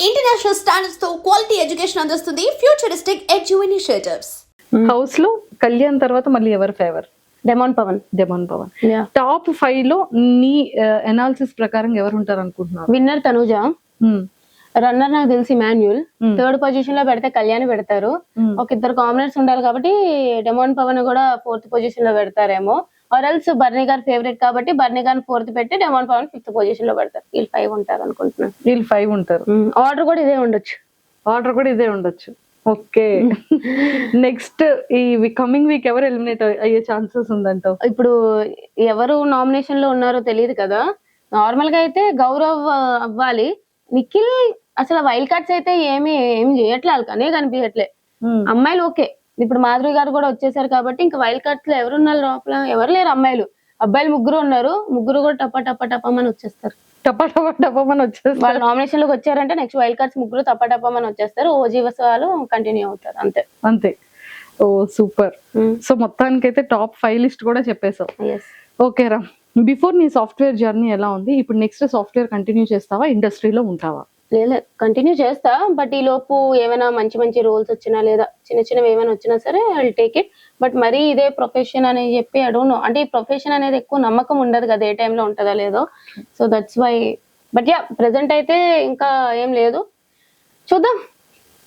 International స్టాండర్డ్స్తో quality education అందిస్తుంది. Futuristic edu initiatives హౌస్లో కళ్యాణ్ తర్వాత మళ్ళీ ఎవరు favour demon Pavan demon Pavan top ఫైవ్లో నీ అనాలిసిస్ ప్రకారం ఎవరు ఉంటారు అనుకుంటున్నారు విన్నర్ తనుజ. Hmm. రన్నర్ నాకు తెలిసి మాన్యుల్ Hmm. థర్డ్ పొజిషన్లో పెడితే కళ్యాణ్ పెడతారు. Hmm. ఒక ఇద్దరు కాంబినేట్స్ ఉండాలి కాబట్టి డెమాన్ పవన్ కూడా ఫోర్త్ పొజిషన్లో పెడతారేమో. ఆర్ఎల్స్ బర్నీ గారు ఫేవరెట్ కాబట్టి బర్నీ గారిని ఫోర్త్ పెట్టి డెమాన్ పవన్ ఫిఫ్త్ పొజిషన్లో పెడతారు. వీళ్ళు ఫైవ్ ఉంటారు అనుకుంటున్నాను. వీళ్ళు ఫైవ్ ఉంటారు. ఆర్డర్ కూడా ఇదే ఉండొచ్చు. ఆర్డర్ కూడా ఇదే ఉండొచ్చు. ఓకే. నెక్స్ట్ ఈ కమింగ్ వీక్ ఎవరు ఎలిమినేట్ అయ్యే ఛాన్సెస్ ఉందంటావు? ఇప్పుడు ఎవరు నామినేషన్లో ఉన్నారో తెలియదు కదా. నార్మల్గా అయితే గౌరవ్ అవ్వాలి. నిఖిల్ అసలు వైల్డ్ కార్డ్స్ అయితే ఏమి ఏం చేయట్లే వాళ్ళకనే కనిపించట్లే Hmm. అమ్మాయిలు ఓకే. ఇప్పుడు మాధురి గారు కూడా వచ్చేసారు కాబట్టి ఇంకా వైల్డ్ కార్డ్స్లో ఎవరు ఉన్నారు లోపల? ఎవరు లేరు అమ్మాయిలు. అబ్బాయిలు ముగ్గురు ఉన్నారు. ముగ్గురు కూడా టప టప టపమని వచ్చేస్తారు. టపా టపా టపామని వచ్చేస్తారు. వాళ్ళు నామినేషన్లోకి వచ్చారంటే నెక్స్ట్ వైల్డ్ కార్డ్స్ ముగ్గురు టప టపమని వచ్చేస్తారు. ఓజీవస్ వాళ్ళు కంటిన్యూ అవుతారు. అంతే. అంతే. ఓ సూపర్. సో మొత్తానికైతే టాప్ ఫైవ్ లిస్ట్ కూడా చెప్పేశావు. ఓకే రా బిఫోర్ నీ సాఫ్ట్వేర్ జర్నీ ఎలా ఉంది? ఇప్పుడు నెక్స్ట్ సాఫ్ట్వేర్ కంటిన్యూ చేస్తావా? ఇండస్ట్రీలో ఉంటావా? లేదు కంటిన్యూ చేస్తా బట్ ఈ లోపు ఏమైనా మంచి మంచి రోల్స్ వచ్చినా లేదా చిన్న చిన్నవి ఏమైనా వచ్చినా సరే ఐ టేక్ ఇట్ బట్ మరీ ఇదే ప్రొఫెషన్ అని చెప్పి I don't know. అంటే ఈ ప్రొఫెషన్ అనేది ఎక్కువ నమ్మకం ఉండదు కదా ఏ టైంలో ఉంటుందో లేదో. So that's why but yeah present అయితే ఇంకా ఏం లేదు. చూద్దాం.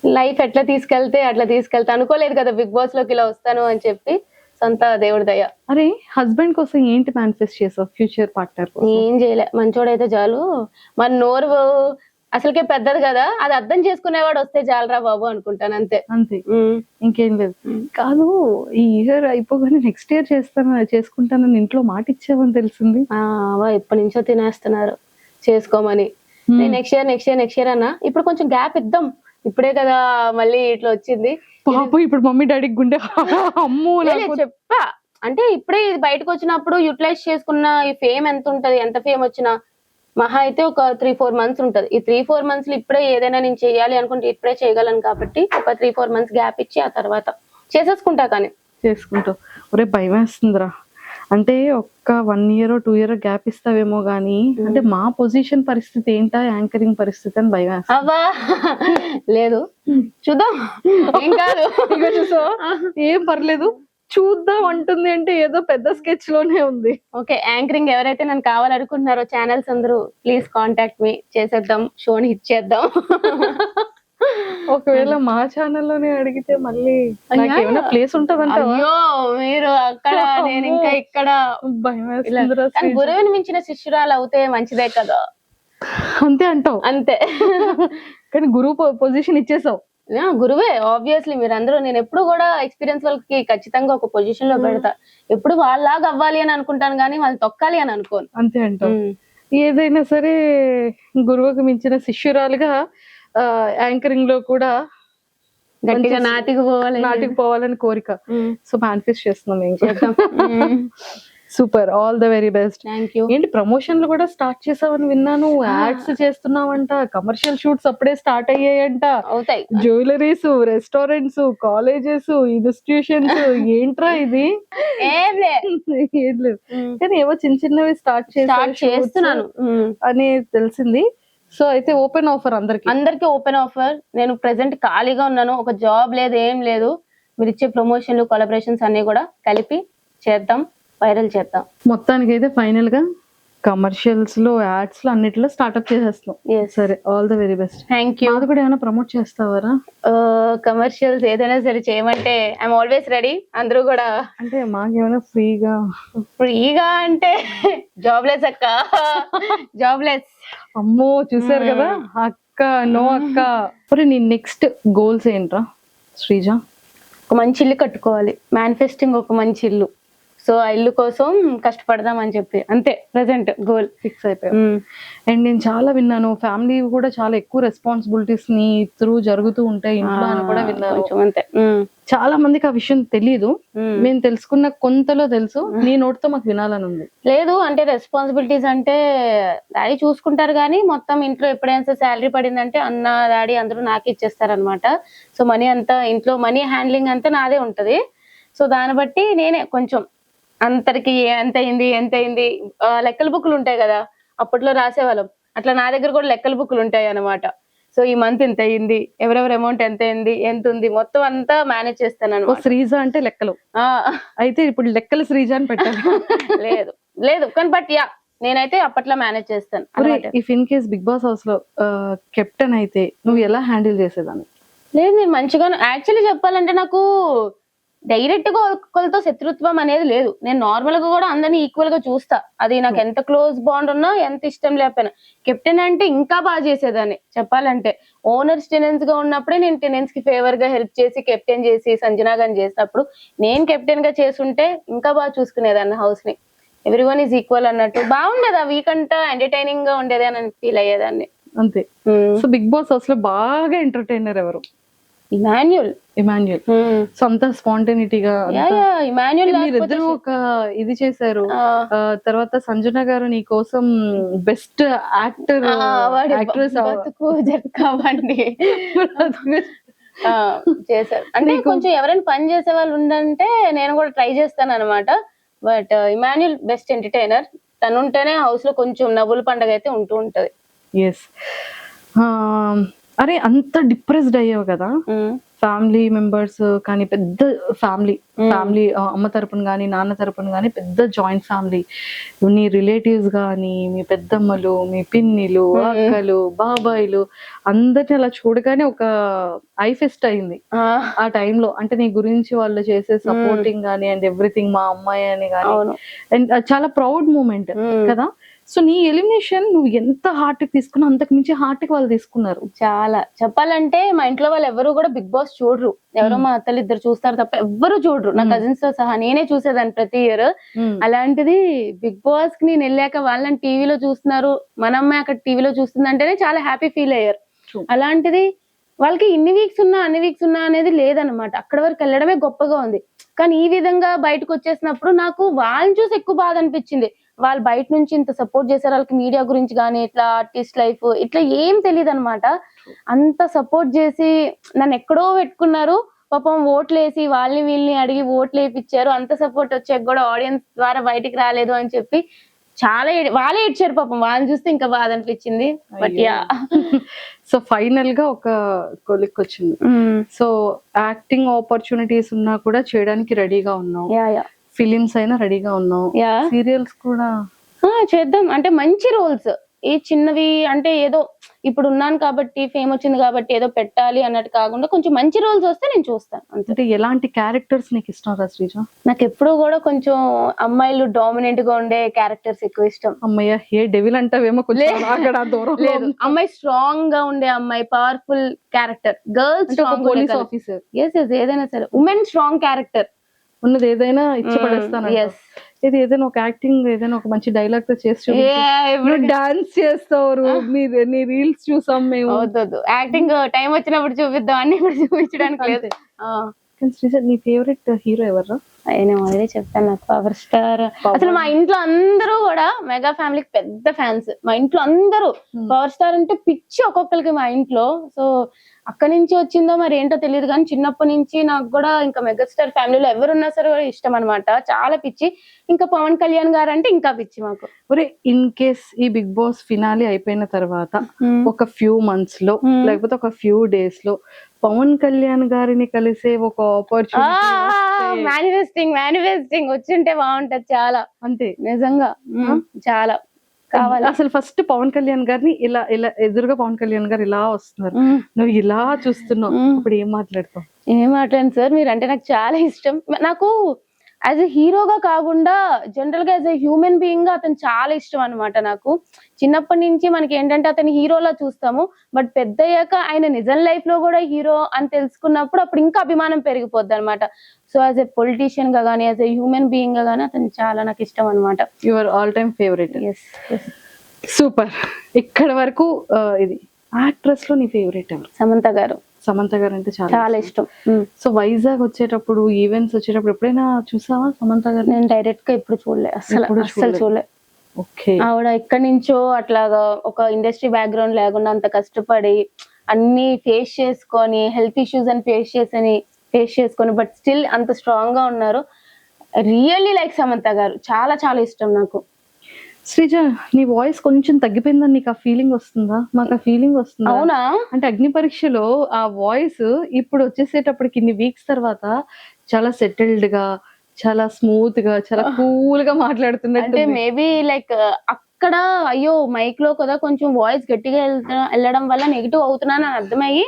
లైఫ్ ఎట్లా తీసుకెళ్తే అట్లా తీసుకెళ్తా. అనుకోలేదు కదా బిగ్ బాస్లోకి ఇలా వస్తాను అని చెప్పి. సొంత దేవుడి దయ. అరే హస్బెండ్ కోసం ఏంటి మేనిఫెస్ట్ చేసావు ఫ్యూచర్ పార్ట్నర్ ఏం చేయలే. మంచోడైతే చాలు. మన నోరు అసలుకే పెద్దది కదా అది అర్థం చేసుకునేవాడు వస్తే చాలరా బాబు అనుకుంటాను అంతే. అంతే. ఇంకేం లేదు. కాదు ఈ ఇయర్ అయిపోగానే నెక్స్ట్ ఇయర్ చేస్తాను చేసుకుంటానని ఇంట్లో మాట ఇచ్చావని తెలిసింది ఎప్పటి నుంచో తినేస్తున్నారు. చేసుకోమని. Next year next year next year అన్న ఇప్పుడు కొంచెం గ్యాప్ ఇద్దాం. ఇప్పుడే కదా మళ్ళీ ఇట్లా వచ్చింది. పాప ఇప్పుడు మమ్మీ డాడీకి గుండె అమ్మో చెప్పా. అంటే ఇప్పుడే ఇది బయటకు వచ్చినప్పుడు యూటిలైజ్ చేసుకున్న ఈ ఫేమ్ ఎంత ఉంటది ఎంత ఫేమ్ వచ్చినా మహా అయితే ఒక త్రీ ఫోర్ మంత్స్ ఉంటది. ఈ త్రీ ఫోర్ మంత్స్లో ఇప్పుడే ఏదైనా నేను చేయాలి అనుకుంటే ఇప్పుడే చేయగలను కాబట్టి ఒక త్రీ ఫోర్ మంత్స్ గ్యాప్ ఇచ్చి ఆ తర్వాత చేసేసుకుంటా కానీ. చేసుకుంటావు ఒరే భయం వేస్తుందిరా. అంటే ఒక్క one year two year gap ఇస్తావేమో గానీ అంటే మా పొజిషన్ పరిస్థితి ఏంటా? యాంకరింగ్ పరిస్థితి అని భయం అవ్వా! లేదు. చూద్దాం. కాదు? ఏం పర్లేదు. చూద్దాం అంటుంది అంటే ఏదో పెద్ద స్కెచ్లోనే ఉంది. ఓకే యాంకరింగ్ ఎవరైతే నన్ను కావాలనుకుంటున్నారో ఛానల్స్ అందరూ ప్లీజ్ కాంటాక్ట్ మీ చేసేద్దాం షోని హిట్ చేద్దాం. ఒకవేళ మా ఛానల్లోనే అడిగితే మళ్ళీ ఏమైనా ప్లేస్ ఉంటదంట అయ్యో మీరు అక్కడ నేను ఇంకా ఇక్కడ భయం. గురువుని మించిన శిష్యురాలు అవుతే మంచిదే కదా. అంతే అంటావు. అంతే. కానీ గురువు పొజిషన్ ఇచ్చేసావు. గురువే ఆబ్వియస్లీ మీరందరూ నేను ఎప్పుడు కూడా ఎక్స్పీరియన్స్ వాళ్ళకి ఖచ్చితంగా ఒక పొజిషన్లో పెడతా. ఎప్పుడు వాళ్ళలాగా అవ్వాలి అని అనుకుంటాను కానీ వాళ్ళు తొక్కాలి అని అనుకోను. అంతే ఉమ్. ఏదైనా సరే గురువుకు మించిన శిష్యురాలుగా యాంకరింగ్లో కూడా గట్టిగా నాటికి పోవాలి నాటికి పోవాలని కోరిక. సో మేనిఫెస్ట్ చేస్తున్నాం ఇంకా super all the very best thank you ఏంటి ప్రమోషన్లు కూడా స్టార్ట్ చేసావని విన్నాను. యాడ్స్ చేస్తున్నావంట. కమర్షియల్ షూట్స్ అప్పుడే స్టార్ట్ అయ్యాయంట. అవుతాయి. జ్యువెలరీస్ రెస్టారెంట్స్ కాలేజెస్ ఇన్స్టిట్యూషన్స్ ఏంట్రా ఇది? ఏం లేదు. కానీ ఏవో చిన్న చిన్నవి స్టార్ట్ చేస్తున్నాను. అని తెలిసింది. సో అయితే ఓపెన్ ఆఫర్ అందరికి. అందరికి ఓపెన్ ఆఫర్ నేను ప్రెసెంట్ ఖాళీగా ఉన్నాను. ఒక జాబ్ లేదు ఏం లేదు. మీరు ఇచ్చే ప్రమోషన్లు కొలబరేషన్స్ అన్ని కూడా కలిపి చేద్దాం. వైరల్ చేద్దాం. మొత్తానికి అయితే ఫైనల్గా కమర్షియల్స్లో యాడ్స్లో అన్నిట్లో స్టార్ట్అప్ చేసేస్తున్నాం. ఎస్ సరే all the very best thank you మాది కూడా ఏమైనా ప్రమోట్ చేస్తావారా? కమర్షియల్స్ ఏదైనా సరే చేయమంటే ఐఎమ్ ఆల్వేస్ రెడీ అందరూ కూడా అంటే మాకేమైనా ఫ్రీగా ఫ్రీగా అంటే జాబ్లెస్ అక్క. జాబ్లెస్ అమ్మో చూసారు కదా? అక్క నో అక్క. మరి నీ నెక్స్ట్ గోల్స్ ఏంట్రా శ్రీజ? ఒక మంచి ఇల్లు కట్టుకోవాలి. మేనిఫెస్టింగ్ ఒక మంచి ఇల్లు. సో ఆ ఇల్లు కోసం కష్టపడదాం అని చెప్పి. అంతే ప్రెసెంట్ గోల్ ఫిక్స్ అయిపోయావు అండ్ నేను చాలా విన్నాను. ఫ్యామిలీ కూడా చాలా ఎక్కువ రెస్పాన్సిబిలిటీస్ని త్రూ జరుగుతూ ఉంటాయి ఇంట్లో అని కూడా విన్నాను. అంతే. చాలా మందికి ఆ విషయం తెలియదు ఉమ్. మేము తెలుసుకున్న కొంతలో తెలుసు. నీ నోటితో మాకు వినాలని ఉంది. లేదు అంటే రెస్పాన్సిబిలిటీస్ అంటే డాడీ చూసుకుంటారు కానీ మొత్తం ఇంట్లో ఎప్పుడైనా శాలరీ పడిందంటే అన్న డాడీ అందరూ నాకు ఇచ్చేస్తారనమాట సో మనీ అంతా ఇంట్లో మనీ హ్యాండ్లింగ్ అంతా నాదే ఉంటది. సో దాన్ని బట్టి నేనే కొంచెం అంతరికి ఎంత అయింది ఎంత అయింది? లెక్కల బుక్లు ఉంటాయి కదా అప్పట్లో రాసేవాళ్ళం. అట్లా నా దగ్గర కూడా లెక్కల బుక్లు ఉంటాయి అన్నమాట. సో ఈ మంత్ ఎంత అయింది ఎవరెవరి అమౌంట్ ఎంత అయింది ఎంత ఉంది మొత్తం అంతా మేనేజ్ చేస్తాను అనమాట శ్రీజ అంటే లెక్కలు. అయితే ఇప్పుడు లెక్కల శ్రీజ అని పెట్టాలి. లేదు లేదు కానీ బట్ యా నేనైతే అప్పట్లో మేనేజ్ చేస్తాను. If in case Bigg Boss హౌస్లో కెప్టెన్ అయితే నువ్వు ఎలా హ్యాండిల్ చేసేదాన్ని? లేదు నేను మంచిగా యాక్చువల్లీ చెప్పాలంటే నాకు డైరెక్ట్గా ఒకరితో శత్రుత్వం అనేది లేదు. నేను నార్మల్గా కూడా అందరినీ ఈక్వల్గా చూస్తా. అది నాకు ఎంత క్లోజ్ బాండ్ ఉన్నా ఎంత ఇష్టం లేకపోయినా. కెప్టెన్ అంటే ఇంకా బాగా చేసేదాన్ని. చెప్పాలంటే ఓనర్స్ టెనెన్స్గా ఉన్నప్పుడే నేను టెనెన్స్కి ఫేవర్గా హెల్ప్ చేసి కెప్టెన్ చేసి సంజనా గాని చేసినప్పుడు నేను కెప్టెన్గా చేసుంటే ఇంకా బాగా చూసుకునేదాన్ని హౌస్ని ఎవ్రీ వన్ ఈజ్ ఈక్వల్ అన్నట్టు. బాగుండేది ఆ వీక్ అంతా ఎంటర్టైనింగ్గా ఉండేది అని ఫీల్ అయ్యేదాన్ని. అంతే. సో బిగ్ బాస్ హౌస్లో బాగా ఎంటర్టైనర్ ఎవరు? ఇమాన్యుల్ ఇమాన్యుయల్. సో అంత. స్పాంటేనిటీగా ఇమాన్యుల్ మీరిద్దరు ఒక ఇది చేశారు. తర్వాత సంజన గారు నీ కోసం బెస్ట్ యాక్టర్ యాక్ట్రెస్ జరగవండి చేశారు. అంటే కొంచెం ఎవరైనా పని చేసే వాళ్ళు ఉండంటే నేను కూడా ట్రై చేస్తాను అనమాట బట్ ఇమాన్యుల్ బెస్ట్ ఎంటర్టైనర్. తను ఉంటేనే హౌస్లో కొంచెం నవ్వుల పండగ అయితే ఉంటూ ఉంటది. ఎస్ అరే అంత డిప్రెస్డ్ అయ్యావు కదా. ఫ్యామిలీ మెంబర్స్ కానీ పెద్ద ఫ్యామిలీ ఫ్యామిలీ అమ్మ తరపున కానీ నాన్న తరపున కానీ పెద్ద జాయింట్ ఫ్యామిలీ. నీ రిలేటివ్స్ కానీ మీ పెద్దమ్మలు మీ పిన్నిలు అక్కలు బాబాయిలు అందరిని అలా చూడగానే ఒక ఐ ఫెస్ట్ అయింది. ఆ, టైంలో అంటే నీ గురించి వాళ్ళు చేసే సపోర్టింగ్ కానీ అండ్ ఎవ్రీథింగ్ మా అమ్మాయి అని కానీ. అండ్ చాలా ప్రౌడ్ మూమెంట్. కదా. సో నీ ఎలిమినేషన్ నువ్వు ఎంత హార్ట్కి తీసుకున్నా అంతకు మించి హార్ట్కి వాళ్ళు తీసుకున్నారు. చాలా. చెప్పాలంటే మా ఇంట్లో వాళ్ళు ఎవరు కూడా బిగ్ బాస్ చూడరు. ఎవరో మా అత్తలు ఇద్దరు చూస్తారు తప్ప ఎవ్వరు చూడరు. నా కజిన్స్తో సహా నేనే చూసేదాన్ని ప్రతి ఇయర్ అలాంటిది బిగ్ బాస్కి నేను వెళ్ళాక వాళ్ళని టీవీలో చూస్తున్నారు. మన అమ్మాయి అక్కడ టీవీలో చూస్తుంది అంటేనే చాలా హ్యాపీ ఫీల్ అయ్యారు. అలాంటిది వాళ్ళకి ఇన్ని వీక్స్ ఉన్నా అన్ని వీక్స్ ఉన్నా అనేది లేదనమాట అక్కడ వరకు వెళ్ళడమే గొప్పగా ఉంది. కానీ ఈ విధంగా బయటకు వచ్చేసినప్పుడు నాకు వాళ్ళని చూసి ఎక్కువ బాధ అనిపించింది. వాళ్ళు బయట నుంచి ఇంత సపోర్ట్ చేశారు వాళ్ళకి మీడియా గురించి కానీ ఇట్లా ఆర్టిస్ట్ లైఫ్ ఇట్లా ఏం తెలియదు అనమాట అంత సపోర్ట్ చేసి నన్ను ఎక్కడో పెట్టుకున్నారు. పాపం ఓట్లు వేసి వాళ్ళని వీళ్ళని అడిగి ఓట్లు వేయించారు అంత సపోర్ట్ వచ్చాక కూడా ఆడియన్స్ ద్వారా బయటికి రాలేదు అని చెప్పి చాలా వాళ్ళే ఇచ్చారు పాపం. వాళ్ళని చూస్తే ఇంకా బాధ అనిపించింది. బట్ యా సో ఫైనల్గా ఒక కొలిక్ వచ్చింది సో యాక్టింగ్ ఆపర్చునిటీస్ ఉన్నా కూడా చేయడానికి రెడీగా యా ఫిలిమ్స్ అయినా రెడీగా ఉన్నావు. యా. సీరియల్స్ కూడా. చేద్దాం. అంటే మంచి రోల్స్. ఏ చిన్నవి అంటే ఏదో ఇప్పుడు ఉన్నాను కాబట్టి ఫేమ్ వచ్చింది కాబట్టి ఏదో పెట్టాలి అన్నట్టు కాకుండా కొంచెం మంచి రోల్స్ వస్తే నేను చూస్తాను. అంతే. అంటే ఎలాంటి క్యారెక్టర్స్ నీకు ఇష్టం రా శ్రీజ? నాకు ఎప్పుడు కూడా కొంచెం అమ్మాయిలు డామినెంట్గా ఉండే క్యారెక్టర్స్ ఎక్కువ ఇష్టం. అమ్మయ్య ఏ డెవిల్ అంటావేమో కొంచెం అక్కడ దూరం. లేదు. అమ్మాయి స్ట్రాంగ్గా ఉండే అమ్మాయి powerful character girls police officer S S ఏదైనా సరే. ఉమెన్ స్ట్రాంగ్ క్యారెక్టర్ ఉన్నది ఏదైనా ఇచ్చి పడేస్తాను ఇది ఏదైనా ఒక యాక్టింగ్ ఏదైనా ఒక మంచి డైలాగ్తో చేసి డాన్స్ చేస్తావు నీ నీ రీల్స్ చూసాం మేము. యాక్టింగ్ టైం వచ్చినప్పుడు చూపిద్దాం. అన్ని చూపించడానికి లేదు. శ్రీజ నీ ఫేవరెట్ హీరో ఎవర్రా నేను ఆల్రెడీ చెప్పాను నాకు పవర్ స్టార్ అసలు మా ఇంట్లో అందరూ కూడా మెగా ఫ్యామిలీకి పెద్ద ఫ్యాన్స్. మా ఇంట్లో అందరూ పవర్ స్టార్ అంటే పిచ్చి ఒక్కొక్కరికి మా ఇంట్లో. సో అక్కడి నుంచి వచ్చిందో మరి ఏంటో తెలియదు కానీ చిన్నప్పటి నుంచి నాకు కూడా ఇంకా మెగాస్టార్ ఫ్యామిలీలో ఎవరున్నా సరే కూడా ఇష్టం అనమాట చాలా పిచ్చి. ఇంకా పవన్ కళ్యాణ్ గారు అంటే ఇంకా పిచ్చి మాకు. ఇన్ కేస్ ఈ బిగ్ బాస్ ఫినాలి అయిపోయిన తర్వాత ఒక ఫ్యూ మంత్స్లో Hmm. లేకపోతే ఒక ఫ్యూ డేస్లో పవన్ కళ్యాణ్ గారిని కలిసే ఒక ఆపర్చునిటీ మేనిఫెస్టింగ్ మేనిఫెస్టింగ్ వచ్చింటే బాగుంటది చాలా. అంతే. నిజంగా. చాలా. కావాలి? అసలు ఫస్ట్ పవన్ కళ్యాణ్ గారిని ఇలా ఇలా ఎదురుగా పవన్ కళ్యాణ్ గారు ఇలా వస్తున్నారు. నువ్వు ఇలా చూస్తున్నావు. అప్పుడు ఏం మాట్లాడతావు? ఏం మాట్లాడండి సార్? మీరు అంటే నాకు చాలా ఇష్టం. నాకు యాజ్ ఎ హీరోగా కాకుండా జనరల్గా యాజ్ ఎ హ్యూమన్ బీయింగ్గా అతను చాలా ఇష్టం అన్నమాట నాకు. చిన్నప్పటి నుంచి మనకి ఏంటంటే అతని హీరోలా చూస్తాము. బట్ పెద్ద అయ్యాక ఆయన నిజం లైఫ్లో కూడా హీరో అని తెలుసుకున్నప్పుడు అప్పుడు ఇంకా అభిమానం పెరిగిపోద్ది అనమాట సో యాజ్ ఎ పొలిటీషియన్గా కానీ యాజ్ ఎ హ్యూమన్ బీయింగ్గా కానీ అతను చాలా నాకు ఇష్టం అనమాట your all time favourite super ఇక్కడ వరకు ఆ, ఇది యాక్ట్రెస్లో నీ ఫేవరెట్ ఎవరు? సమంత గారు. సమంత గారు అంటే చాలా చాలా ఇష్టం. సో వైజాగ్ వచ్చేటప్పుడు ఈవెంట్స్ వచ్చేటప్పుడు ఎప్పుడైనా చూసావా సమంత గారు నేను డైరెక్ట్గా ఎప్పుడు చూడలే. అసలు అసలు. చూడలే. ఓకే. ఆవిడ ఎక్కడి నుంచో అట్లాగా ఒక ఇండస్ట్రీ బ్యాక్గ్రౌండ్ లేకుండా అంత కష్టపడి అన్ని ఫేస్ చేసుకొని హెల్త్ ఇష్యూస్ అని ఫేస్ చేసని ఫేస్ చేసుకొని బట్ స్టిల్ అంత స్ట్రాంగ్గా ఉన్నారు. రియల్లీ లైక్ సమంత గారు. చాలా చాలా ఇష్టం నాకు. శ్రీజ నీ వాయిస్ కొంచెం తగ్గిపోయిందని నీకు ఆ ఫీలింగ్ వస్తుందా? మాకు ఆ ఫీలింగ్ వస్తుందా? అవునా? అంటే అగ్ని పరీక్షలో ఆ వాయిస్ ఇప్పుడు వచ్చేసేటప్పటికి ఇన్ని వీక్స్ తర్వాత చాలా సెటిల్డ్గా చాలా స్మూత్గా చాలా కూల్గా మాట్లాడుతున్నట్టు అంటే మేబీ లైక్ అక్కడ అయ్యో మైక్లో కదా కొంచెం వాయిస్ గట్టిగా వెళ్ళడం వల్ల నెగిటివ్ అవుతున్నాను అని అర్థమయ్యి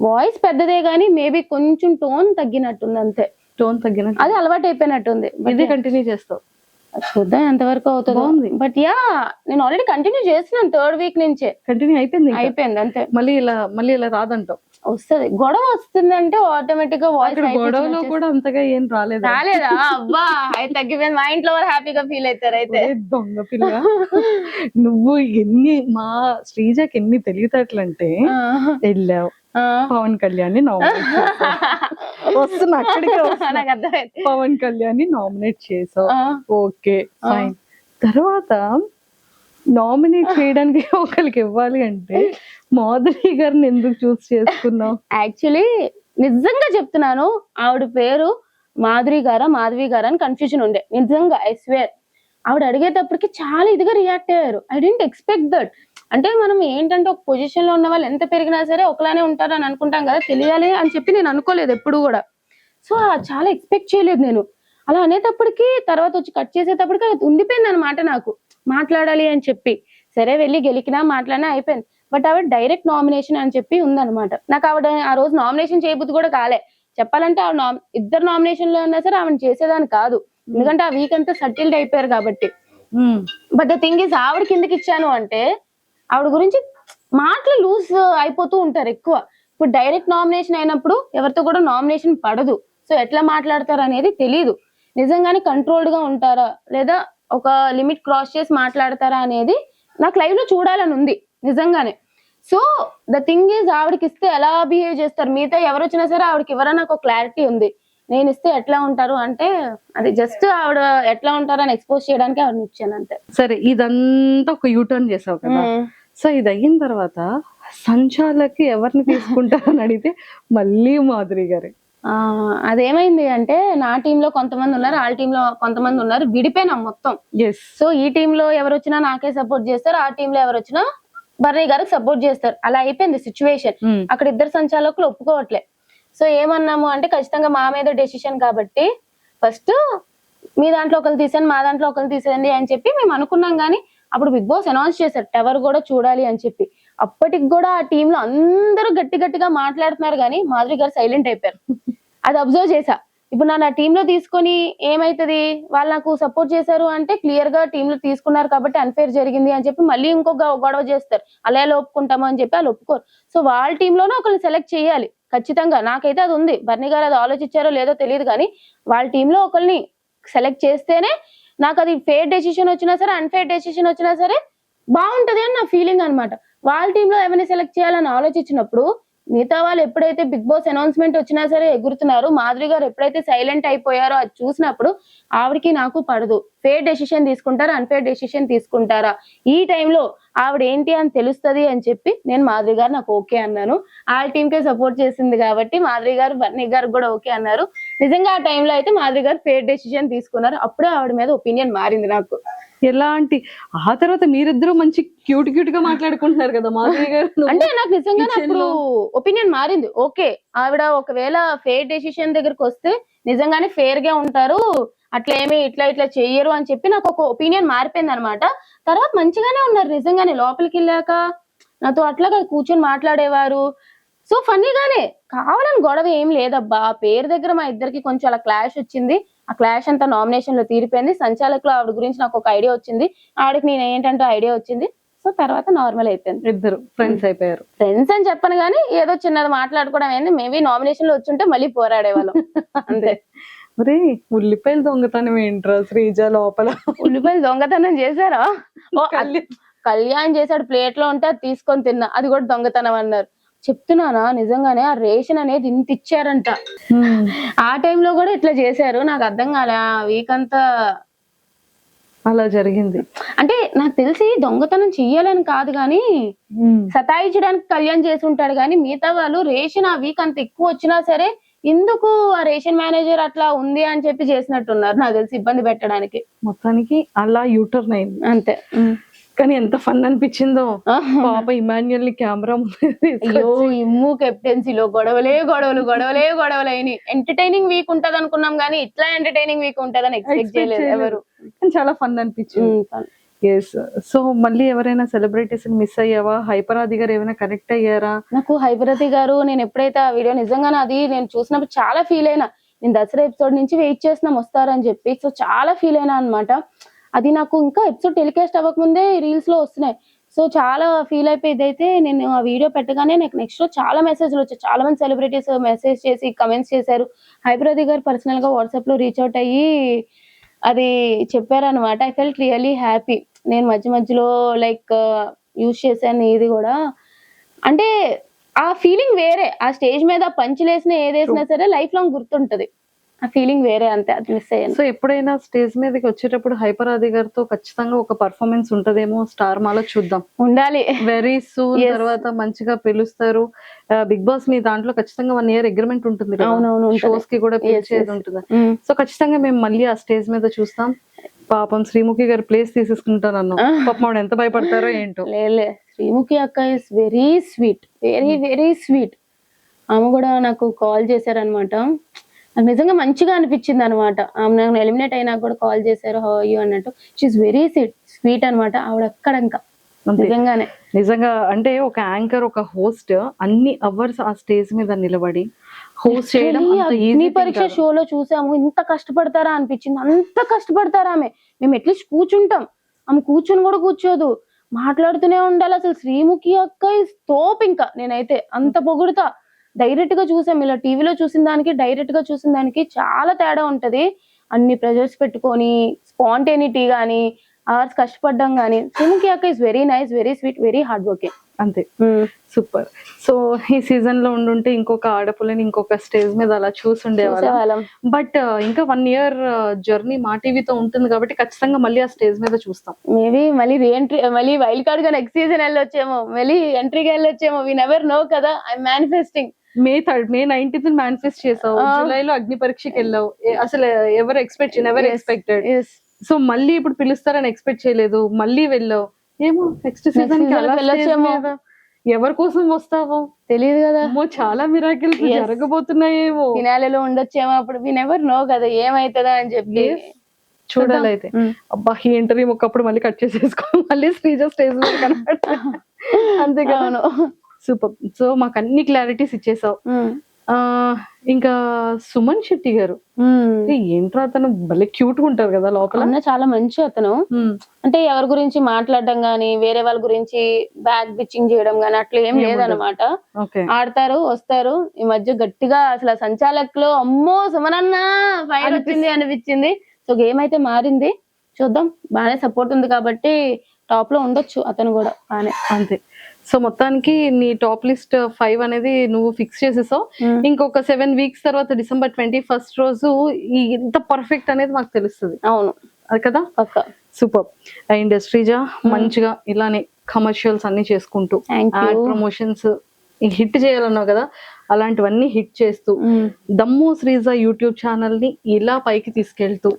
వాయిస్ పెద్దదే గానీ మేబీ కొంచెం టోన్ తగ్గినట్టుంది అంతే. టోన్ తగ్గినట్టు అది అలవాటు అయిపోయినట్టుంది ఇది కంటిన్యూ చేస్తావు. చూద్దాం ఎంతవరకు అవుతుందో? బాగుంది. బట్ యా నేను ఆల్రెడీ కంటిన్యూ చేస్తున్నాను థర్డ్ వీక్ నుంచే. కంటిన్యూ అయిపోయింది. అయిపోయింది అంతే. మళ్ళీ ఇలా మళ్ళీ ఇలా రాదంటావు? వస్తది. గొడవ వస్తుందంటే ఆటోమేటిక్గా అక్కడ గొడవలో వాయిస్ కూడా అంతగా ఏం రాలేదు? రాలేదా? అబ్బా అయితే తగ్గిపోయింది. మా ఇంట్లో వారు హ్యాపీగా ఫీల్ అవుతారు అయితే. దొంగ పిల్ల. నువ్వు ఎన్ని మా శ్రీజకి ఎన్ని తెలివితేటలు అంటే వెళ్ళావు. పవన్ కళ్యాణ్ నామినేట్ వస్తున్నా అక్కడికే పవన్ కళ్యాణ్ నామినేట్ చేసావు. ఓకే ఫైన్ తర్వాత నామినేట్ చేయడానికి ఒకరికి ఇవ్వాలి అంటే మాధురి గారిని ఎందుకు చూస్ చేసుకున్నావు? యాక్చువల్లీ నిజంగా చెప్తున్నాను ఆవిడ పేరు మాధురి గారా మాధవి గారా అని కన్ఫ్యూజన్ ఉండే. నిజంగా ఐ స్వేర్ ఆవిడ అడిగేటప్పటికి చాలా ఇదిగా రియాక్ట్ అయ్యారు. ఐ డెంట్ ఎక్స్పెక్ట్ దట్ అంటే మనం ఏంటంటే ఒక పొజిషన్లో ఉన్న వాళ్ళు ఎంత పెరిగినా సరే ఒకలానే ఉంటారు అని అనుకుంటాం కదా తెలియాలి అని చెప్పి నేను అనుకోలేదు ఎప్పుడు కూడా. సో చాలా ఎక్స్పెక్ట్ చేయలేదు నేను. అలా అనేటప్పటికి తర్వాత వచ్చి కట్ చేసేటప్పటికి అది ఉండిపోయింది అనమాట నాకు. మాట్లాడాలి అని చెప్పి. సరే వెళ్ళి గెలికినా మాట్లాడినా అయిపోయింది. బట్ ఆవిడ డైరెక్ట్ నామినేషన్ అని చెప్పి ఉందన్నమాట. నాకు ఆవిడ ఆ రోజు నామినేషన్ చేయబుద్ధి కూడా కాలే. చెప్పాలంటే ఆవిడ ఇద్దరు నామినేషన్లో ఉన్నా సరే ఆవిడ చేసేదాన్ని కాదు. ఎందుకంటే ఆ వీక్ అంతా సటిల్డ్ అయిపోయారు కాబట్టి. బట్ ద థింగ్ ఇస్ ఆవిడ కిందకి ఇచ్చాను అంటే ఆవిడ గురించి మాటలు లూజ్ అయిపోతూ ఉంటారు ఎక్కువ. ఇప్పుడు డైరెక్ట్ నామినేషన్ అయినప్పుడు ఎవరితో కూడా నామినేషన్ పడదు. సో ఎట్లా మాట్లాడతారు అనేది తెలియదు నిజంగానే కంట్రోల్డ్గా ఉంటారా? లేదా ఒక లిమిట్ క్రాస్ చేసి మాట్లాడతారా అనేది నాకు లైవ్లో చూడాలని ఉంది నిజంగానే. సో ద థింగ్ ఈజ్ ఆవిడకి ఇస్తే ఎలా బిహేవ్ చేస్తారు? మిగతా ఎవరు వచ్చినా సరే ఆవిడకి ఎవరైనా నాకు క్లారిటీ ఉంది. నేను ఇస్తే ఎట్లా ఉంటారు? అంటే అది జస్ట్ ఆవిడ ఎట్లా ఉంటారు అని ఎక్స్పోజ్ చేయడానికి ఆవిడని ఇచ్చాను అంతే. సరే ఇదంతా ఒక యూటర్న్ చేసావు కదా. సో ఇది అయిన తర్వాత సంచాలకి ఎవరిని తీసుకుంటారని అడిగితే మళ్ళీ మాధురి గారే. ఆ అదేమైంది అంటే నా టీంలో కొంతమంది ఉన్నారు వాళ్ళ టీంలో కొంతమంది ఉన్నారు విడిపోయినాం మొత్తం. సో ఈ టీంలో ఎవరు వచ్చినా నాకే సపోర్ట్ చేస్తారు ఆ టీంలో ఎవరు వచ్చినా బర్నీ గారికి సపోర్ట్ చేస్తారు. అలా అయిపోయింది సిచ్యువేషన్. అక్కడ ఇద్దరు సంచాలకులు ఒప్పుకోవట్లే. సో ఏమన్నాము అంటే ఖచ్చితంగా మా మీద డెసిషన్ కాబట్టి ఫస్ట్ మీ దాంట్లో ఒకరు తీసేయండి మా దాంట్లో ఒకరు తీసేయండి అని చెప్పి మేము అనుకున్నాం కానీ అప్పుడు బిగ్ బాస్ అనౌన్స్ చేశారు టవర్ కూడా చూడాలి అని చెప్పి. అప్పటికి కూడా ఆ టీమ్లో అందరూ గట్టి గట్టిగా మాట్లాడుతున్నారు కానీ మాధురి గారు సైలెంట్ అయిపోయారు. అది అబ్జర్వ్ చేశా. ఇప్పుడు నా టీమ్లో తీసుకొని ఏమైతుంది? వాళ్ళు నాకు సపోర్ట్ చేశారు అంటే క్లియర్గా టీమ్లో తీసుకున్నారు కాబట్టి అన్ఫేర్ జరిగింది అని చెప్పి మళ్ళీ ఇంకొక గొడవ చేస్తారు. అలా ఎలా ఒప్పుకుంటాము అని చెప్పి వాళ్ళు ఒప్పుకోరు. సో వాళ్ళ టీమ్లోనే ఒకరిని సెలెక్ట్ చేయాలి. ఖచ్చితంగా. నాకైతే అది ఉంది. బర్నీ గారు అది ఆలోచించారో లేదో తెలియదు కానీ వాళ్ళ టీంలో ఒకరిని సెలెక్ట్ చేస్తేనే నాకు అది ఫేర్ డెసిషన్ వచ్చినా సరే అన్ఫేర్ డెసిషన్ వచ్చినా సరే బాగుంటది అని నా ఫీలింగ్ అన్నమాట. వాళ్ళ టీంలో ఎవరిని సెలెక్ట్ చేయాలని ఆలోచించినప్పుడు మిగతా వాళ్ళు ఎప్పుడైతే బిగ్ బాస్ అనౌన్స్మెంట్ వచ్చినా సరే ఎగురుతున్నారు మాధురి గారు ఎప్పుడైతే సైలెంట్ అయిపోయారో అది చూసినప్పుడు ఆవిడకి నాకు పడదు. ఫేర్ డెసిషన్ తీసుకుంటారా అన్ఫేర్ డెసిషన్ తీసుకుంటారా? ఈ టైంలో ఆవిడ ఏంటి అని తెలుస్తుంది అని చెప్పి నేను మాధురి గారు నాకు ఓకే అన్నాను. వాళ్ళ టీంకే సపోర్ట్ చేసింది కాబట్టి మాధురి గారు బన్నీ గారు కూడా ఓకే అన్నారు. నిజంగా ఆ టైంలో అయితే మాధురి గారు ఫేర్ డెసిషన్ తీసుకున్నారు. అప్పుడే ఆవిడ మీద ఒపీనియన్ మారింది నాకు. ఎలాంటి? ఆ తర్వాత మీరిద్దరూ మంచి క్యూట్ క్యూట్గా మాట్లాడుకుంటున్నారు కదా మాధురి గారు. అంటే నాకు నిజంగానే kitchen అప్పుడు ఒపీనియన్ మారింది. ఓకే ఆవిడ ఒకవేళ ఫేర్ డెసిషన్ దగ్గరకు వస్తే నిజంగానే ఫేర్గా ఉంటారు. అట్లా ఏమి ఇట్లా ఇట్లా చెయ్యరు అని చెప్పి నాకు ఒక ఒపీనియన్ మారిపోయింది అనమాట తర్వాత మంచిగానే ఉన్నారు. నిజంగానే లోపలికి వెళ్ళాక నాతో అట్లాగా కూర్చొని మాట్లాడేవారు. సో ఫన్నీగానే కావాలని గొడవ ఏం లేదబ్బా. ఆ పేరు దగ్గర మా ఇద్దరికి కొంచెం అలా క్లాష్ వచ్చింది. ఆ క్లాష్ అంతా నామినేషన్లో తీరిపోయింది. సంచాలకులు ఆవిడ గురించి నాకు ఒక ఐడియా వచ్చింది. ఆవిడకి నేను ఏంటంటే ఐడియా వచ్చింది. సో తర్వాత నార్మల్ అయిపోయింది. ఇద్దరు ఫ్రెండ్స్ అయిపోయారు. ఫ్రెండ్స్ అని చెప్పను కానీ ఏదో చిన్నది మాట్లాడుకోవడం ఏంది. మేబీ నామినేషన్లో వచ్చుంటే మళ్ళీ పోరాడేవాళ్ళం. అంతే. ఒరే ఉల్లిపాయలు దొంగతనం ఏంట్రా శ్రీజ లోపల? ఉల్లిపాయలు దొంగతనం చేశారా. కళ్యాణ్. చేశాడు ప్లేట్లో ఉంటే అది తీసుకొని తిన్నా. అది కూడా దొంగతనం అన్నారు. చెప్తున్నానా? నిజంగానే ఆ రేషన్ అనేది ఇంత ఇచ్చారంట. ఆ టైంలో కూడా ఇట్లా చేశారు. నాకు అర్థం కాలే. ఆ వీక్ అంతా అలా జరిగింది. అంటే నాకు తెలిసి దొంగతనం చెయ్యాలని కాదు కానీ సతాయించడానికి కళ్యాణ్ చేసి ఉంటాడు కానీ మిగతా వాళ్ళు రేషన్ ఆ వీక్ అంత ఎక్కువ వచ్చినా సరే ఎందుకు ఆ రేషన్ మేనేజర్ అట్లా ఉంది అని చెప్పి చేసినట్టున్నారు? నాకు తెలిసి ఇబ్బంది పెట్టడానికి. మొత్తానికి అలా యూటర్న్ అయింది. అంతే. కానీ ఎంత ఫన్ అనిపించిందో. పాప ఇమాన్యుయల్ని కెమెరా అయ్యో ఇమ్ము కెప్టెన్సీలో గొడవలే గొడవలు గొడవలే గొడవలు అయినాయి. ఎంటర్టైనింగ్ వీక్ ఉంటది అనుకున్నాం కానీ ఇట్లా ఎంటర్టైనింగ్ వీక్ ఉంటదని ఎక్స్పెక్ట్ చేయలేదు ఎవరు. చాలా ఫన్ అనిపించింది. ఎస్ సో మళ్ళీ ఎవరైనా సెలబ్రిటీస్ మిస్ అయ్యావా? హైపరాది గారు ఏమైనా కనెక్ట్ అయ్యారా? నాకు హైపరతి గారు నేను ఎప్పుడైతే ఆ వీడియో నిజంగానే అది నేను చూసినప్పుడు చాలా ఫీల్ అయినా. నేను దసరా ఎపిసోడ్ నుంచి వెయిట్ చేస్తున్నాం వస్తారని చెప్పి. సో చాలా ఫీల్ అయినా అన్నమాట. అది నాకు ఇంకా ఎపిసోడ్ టెలికాస్ట్ అవ్వకముందే రీల్స్లో వస్తున్నాయి. సో చాలా ఫీల్ అయిపోయి ఇదైతే నేను ఆ వీడియో పెట్టగానే నాకు నెక్స్ట్ రోజు చాలా మెసేజ్లు వచ్చాయి. చాలా మంది సెలబ్రిటీస్ మెసేజ్ చేసి కమెంట్స్ చేశారు. హైపరాది గారు పర్సనల్గా వాట్సాప్లో రీచ్ అవుట్ అయ్యి అది చెప్పారనమాట ఐ ఫెల్ట్ రియలీ హ్యాపీ నేను మధ్య మధ్యలో లైక్ యూజ్ చేశాను ఇది కూడా. అంటే ఆ ఫీలింగ్ వేరే. ఆ స్టేజ్ మీద పంచులేసిన ఏదేసినా సరే లైఫ్ లాంగ్ గుర్తుంటది. ఆ ఫీలింగ్ వేరే అంతే అది మిస్ అయ్యాను. సో ఎప్పుడైనా స్టేజ్ మీదకి వచ్చేటప్పుడు హైపరాది గారితో ఖచ్చితంగా ఒక పర్ఫార్మెన్స్ ఉంటదేమో స్టార్ మాలో చూద్దాం. ఉండాలి. Very soon. తర్వాత మంచిగా పిలుస్తారు. బిగ్ బాస్ మీ దాంట్లో ఖచ్చితంగా వన్ ఇయర్ అగ్రిమెంట్ ఉంటుంది. షోస్కి కూడా పిలిచేది. ఉంటుంది. ఉమ్. సో ఖచ్చితంగా మేము మళ్ళీ ఆ స్టేజ్ మీద చూస్తాం. పాపం శ్రీముఖి గారు ప్లేస్ తీసేసుకుంటాను Ah. పాపం ఆవిడ ఎంత భయపడతారో ఏంటో. లేలే శ్రీముఖి అక్క is very sweet very very sweet ఆమె కూడా నాకు కాల్ చేశారనమాట నాకు నిజంగా మంచిగా అనిపించింది అనమాట ఆమె నాకు ఎలిమినేట్ అయినా కూడా కాల్ చేశారు హౌ యూ? అన్నట్టు. షీఈ్ వెరీ స్వీట్ స్వీట్ అనమాట. ఆవిడ అక్కడ ఇంకా. నిజంగానే. నిజంగా అంటే ఒక యాంకర్ ఒక హోస్ట్ అన్ని అవర్స్ ఆ స్టేజ్ మీద నిలబడి హోస్ట్ చేయడం అగ్ని పరీక్ష. షోలో చూసాము. ఇంత కష్టపడతారా అనిపించింది. అంత కష్టపడతారా ఆమె. మేము అట్లీస్ట్ కూర్చుంటాం. ఆమె కూర్చుని కూడా కూర్చోదు. మాట్లాడుతూనే ఉండాలి. అసలు శ్రీముఖి అక్క తోపు ఇంకా. నేనైతే అంత పొగుడుతా. డైరెక్ట్గా చూసాం. ఇలా టీవీలో చూసిన దానికి డైరెక్ట్గా చూసిన దానికి చాలా తేడా ఉంటది. అన్ని ప్రెజర్స్ పెట్టుకొని స్పాంటేనిటీ గానీ అవర్స్ కష్టపడడం గానీ శ్రీముఖి అక్క is very nice very sweet very hard working అంతే. సూపర్ సో ఈ సీజన్లో ఉండుంటే ఇంకొక ఆడపుల్లని ఇంకొక స్టేజ్ మీద అలా చూసుండేవాళ్ళం. బట్ ఇంకా వన్ ఇయర్ జర్నీ మా టీవీతో ఉంటుంది కాబట్టి ఖచ్చితంగా మళ్ళీ ఆ స్టేజ్ మీద చూస్తాం. మేబీ మళ్ళీ రీఎంట్రీ మళ్ళీ వైల్డ్ కార్డ్గా నెక్స్ట్ సీజన్ వెళ్ళొచ్చేమో. మళ్ళీ ఎంట్రీకి వెళ్ళొచ్చేమో. వి నెవర్ నో కదా. I manifesting May third May nineteenth manifest చేసావు. Ah. జూలైలో అగ్ని పరీక్షకి వెళ్ళావు. అసలు ఎవరు ఎక్స్పెక్ట్ ఎవర్. ఎక్స్పెక్టెడ్ సో మళ్ళీ ఇప్పుడు పిలుస్తారని ఎక్స్పెక్ట్ చేయలేదు. మళ్ళీ వెళ్ళావు. ఏమో నెక్స్ట్ సీజన్ వెళ్ళొచ్చేమో. ఎవరి కోసం వస్తావో? తెలియదు కదా. అమ్మో చాలా మిరాకిల్స్ Yes. జరగబోతున్నాయేమో. ఫినాలేలో ఉండొచ్చేమో అప్పుడు. వి నెవర్ నో కదా ఏమైతుందా అని చెప్పి. చూడాలి అయితే. అబ్బా ఈ ఇంటర్వ్యూ ఒకప్పుడు మళ్ళీ కట్ చేసేసుకో. మళ్ళీ శ్రీజ స్టేజ్ మీద కనపడతా. అంతే కదా సూపర్ సో మాకు అన్ని క్లారిటీస్ ఇచ్చేసావు. ఇంకా సుమన్ శెట్టి గారు. ఏంట్రా అతను? భలే క్యూట్గా ఉంటారు కదా లోపల. చాలా మంచి అతను. అంటే ఎవరి గురించి మాట్లాడడం గానీ వేరే వాళ్ళ గురించి బ్యాక్ బిచ్చింగ్ చేయడం గానీ అట్లా ఏం లేదనమాట ఆడతారు వస్తారు. ఈ మధ్య గట్టిగా అసలు ఆ సంచాలక్లో అమ్మో సుమనన్న ఫైర్ వచ్చింది అనిపించింది. సో గేమ్ అయితే మారింది. చూద్దాం బాగానే సపోర్ట్ ఉంది కాబట్టి టాప్లో ఉండొచ్చు అతను కూడా బాగానే. అంతే. సో మొత్తానికి నీ టాప్ లిస్ట్ ఫైవ్ అనేది నువ్వు ఫిక్స్ చేసేసావు. ఉమ్. ఇంకొక సెవెన్ వీక్స్ తర్వాత డిసెంబర్ ట్వంటీ ఫస్ట్ రోజు ఈ ఎంత పర్ఫెక్ట్ అనేది మాకు తెలుస్తుంది. అవును. అది కదా? పక్క సూపర్. అండ్ శ్రీజ మంచిగా ఇలానే కమర్షియల్స్ అన్ని చేసుకుంటూ ప్రమోషన్స్ హిట్ చేయాలన్నావు కదా అలాంటివన్నీ హిట్ చేస్తూ దమ్ము శ్రీజ యూట్యూబ్ ఛానల్ని ఇలా పైకి తీసుకెళ్తూ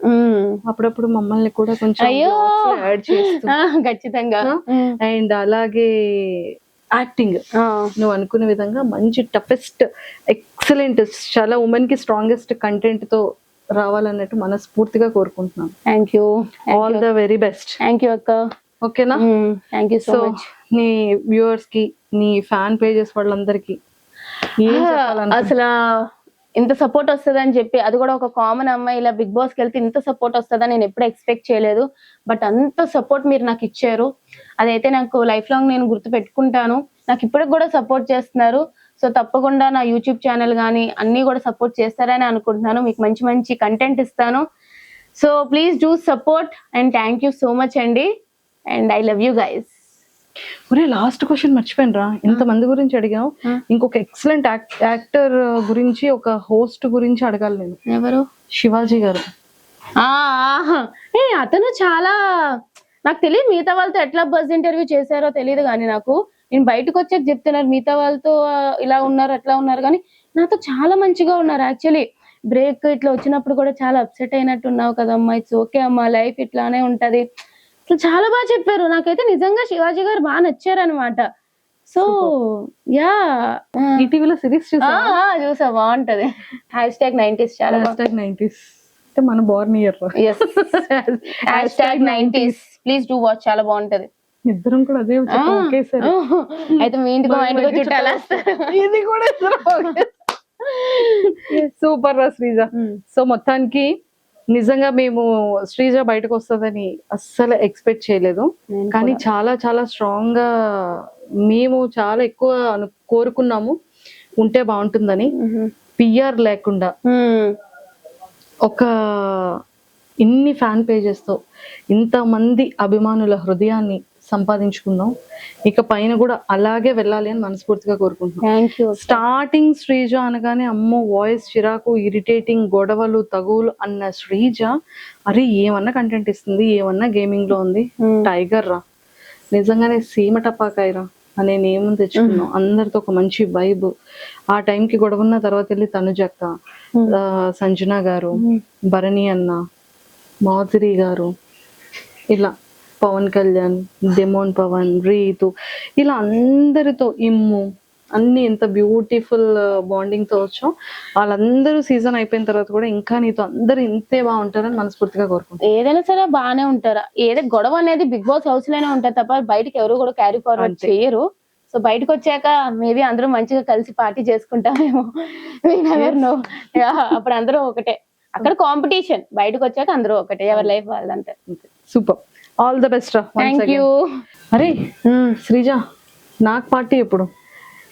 అప్పుడప్పుడు మమ్మల్ని కూడా కొంచెం. యాడ్ చేస్తూ. ఖచ్చితంగా? అండ్ అలాగే యాక్టింగ్. నువ్వు అనుకునే విధంగా మంచి టఫెస్ట్ ఎక్సలెంట్ చాలా ఉమెన్కి స్ట్రాంగెస్ట్ కంటెంట్తో రావాలన్నట్టు మనస్ఫూర్తిగా కోరుకుంటున్నాను. Thank you all the very best thank you అక్క. ఓకేనా థ్యాంక్ యూ సో మచ్ నీ వ్యూవర్స్కి నీ ఫ్యాన్ పేజెస్ వాళ్ళందరికీ? అసలు ఇంత సపోర్ట్ వస్తుందని చెప్పి అది కూడా ఒక కామన్ అమ్మాయి ఇలా బిగ్ బాస్కి వెళ్తే ఇంత సపోర్ట్ వస్తుందని నేను ఎప్పుడు ఎక్స్పెక్ట్ చేయలేదు. బట్ అంత సపోర్ట్ మీరు నాకు ఇచ్చారు. అదైతే నాకు లైఫ్ లాంగ్ నేను గుర్తు పెట్టుకుంటాను. నాకు ఇప్పటికి కూడా సపోర్ట్ చేస్తున్నారు. సో తప్పకుండా నా యూట్యూబ్ ఛానల్ కానీ అన్ని కూడా సపోర్ట్ చేస్తారని అనుకుంటున్నాను. మీకు మంచి మంచి కంటెంట్ ఇస్తాను. So please do support and thank you so much అండి. And I love you guys ఒరే లాస్ట్ క్వశ్చన్ మర్చిపోయాను రా ఇంత మంది గురించి అడిగాం. ఇంకొక ఎక్సలెంట్ యాక్టర్ గురించి ఒక హోస్ట్ గురించి అడగాలి నేను. ఎవరు? శివాజీ గారు. ఏ అతను చాలా నాకు తెలియదు మిగతా వాళ్ళతో ఎట్లా బస్ ఇంటర్వ్యూ చేశారో తెలియదు కానీ నాకు. నేను బయటకు వచ్చాక చెప్తున్నారు మిగతా వాళ్ళతో ఇలా ఉన్నారు అట్లా ఉన్నారు కానీ నాతో చాలా మంచిగా ఉన్నారు. యాక్చువల్లీ బ్రేక్ ఇట్లా వచ్చినప్పుడు కూడా చాలా అప్సెట్ అయినట్టు ఉన్నావు కదమ్మా ఇట్స్ ఓకే అమ్మా లైఫ్ ఇట్లానే ఉంటది. అసలు చాలా బాగా చెప్పారు. నాకైతే నిజంగా శివాజీ గారు బాగా నచ్చారనమాట సో యా. ఈటీవీలో సిరీస్ చూసా చూసా. బాగుంటది. హ్యాష్ ట్యాగ్ నైన్టీస్ చాలా హ్యాష్ నైన్టీస్ అంటే మన born year hashtag nineties please do watch. చాలా బాగుంటది. ఇద్దరం కూడా అదే ఒకేసారి. అయితే మీ ఇంటికి మా ఇంటికి చుట్టాలు ఇది కూడా సూపర్ రా శ్రీజ. సో మొత్తానికి నిజంగా మేము శ్రీజ బయటకు వస్తుందని అస్సలు ఎక్స్పెక్ట్ చేయలేదు. కానీ చాలా చాలా స్ట్రాంగ్గా మేము చాలా ఎక్కువ కోరుకున్నాము ఉంటే బాగుంటుందని. పిఆర్ లేకుండా. ఒక ఇన్ని ఫ్యాన్ పేజెస్తో ఇంతమంది అభిమానుల హృదయాన్ని సంపాదించుకున్నాం ఇక పైన కూడా అలాగే వెళ్ళాలి అని మనస్ఫూర్తిగా కోరుకుంటున్నాం. స్టార్టింగ్ శ్రీజ అనగానే అమ్మో వాయిస్ చిరాకు ఇరిటేటింగ్ గొడవలు తగువులు అన్న శ్రీజ అరే ఏమన్నా కంటెంట్ ఇస్తుంది ఏమన్నా గేమింగ్లో ఉంది? టైగర్ రా. నిజంగానే సీమ టపాకాయరా అనే నేమ్ తెచ్చుకున్నాం. అందరితో ఒక మంచి వైబ్ ఆ టైంకి గొడవ ఉన్న తర్వాత వెళ్ళి తనుజక్క ఆ, సంజన గారు భరణి అన్న మాధురి గారు ఇలా పవన్ కళ్యాణ్ డెమోన్ పవన్ రీతు ఇలా అందరితో ఇమ్ము అన్ని ఎంత బ్యూటిఫుల్ బాండింగ్తో వచ్చాం వాళ్ళందరూ సీజన్ అయిపోయిన తర్వాత కూడా ఇంకా నీతో అందరూ ఇంతే బాగుంటారని మనస్ఫూర్తిగా కోరుకుంటున్నాను. ఏదైనా సరే బాగానే ఉంటారా. ఏదో గొడవ అనేది బిగ్ బాస్ హౌస్లోనే ఉంటుంది తప్ప బయటకి ఎవరు కూడా క్యారీ ఫార్వర్డ్. చేయరు సో బయటకు వచ్చాక మేబీ అందరూ మంచిగా కలిసి పార్టీ చేసుకుంటామేమో. అప్పుడు అందరూ ఒకటే. అక్కడ కాంపిటీషన్ బయటకు వచ్చాక అందరూ ఒకటే. ఎవరి life వాళ్ళంతే super. All the best thank. You అరే శ్రీజ నాకు పార్టీ ఎప్పుడు?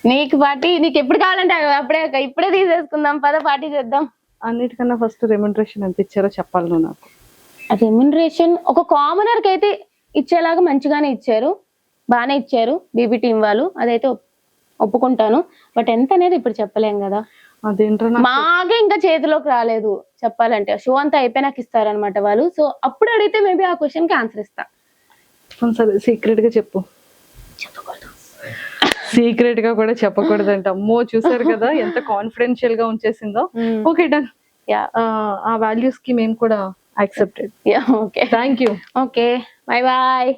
నీకు పార్టీ నీకు ఎప్పుడు కావాలంటే అప్పుడే ఇప్పుడే తీసేసుకుందాం పద పార్టీ చేద్దాం. అన్నిటికన్నా ఫస్ట్ రెమ్యూనరేషన్ ఎంత ఇచ్చారో చెప్పాలి నువ్వు నాకు. రెమ్యునరేషన్ ఒక కామనర్కి అయితే ఇచ్చేలాగా మంచిగానే ఇచ్చారు. బాగానే ఇచ్చారు బీబీ టీం వాళ్ళు. అదైతే ఒప్- ఒప్పుకుంటాను. బట్ ఎంత అనేది ఇప్పుడు చెప్పలేం కదా. మాకే ఇంకా చేతిలోకి రాలేదు చెప్పాలంటే. షో అంతా అయిపోయినాక ఇస్తారనమాట వాళ్ళు. సో అప్పుడు అడిగితే మేబీ ఆ క్వశ్చన్కి ఆన్సర్ ఇస్తా. సరే సీక్రెట్గా చెప్పు. సీక్రెట్గా కూడా చెప్పకూడదంట. అమ్మో చూసారు కదా ఎంత కాన్ఫిడెన్షియల్గా ఉంచేసిందో ఓకే డన్. యా. ఆ వాల్యూస్కి మేము కూడా accepted ya okay. Thank you okay. Bye bye.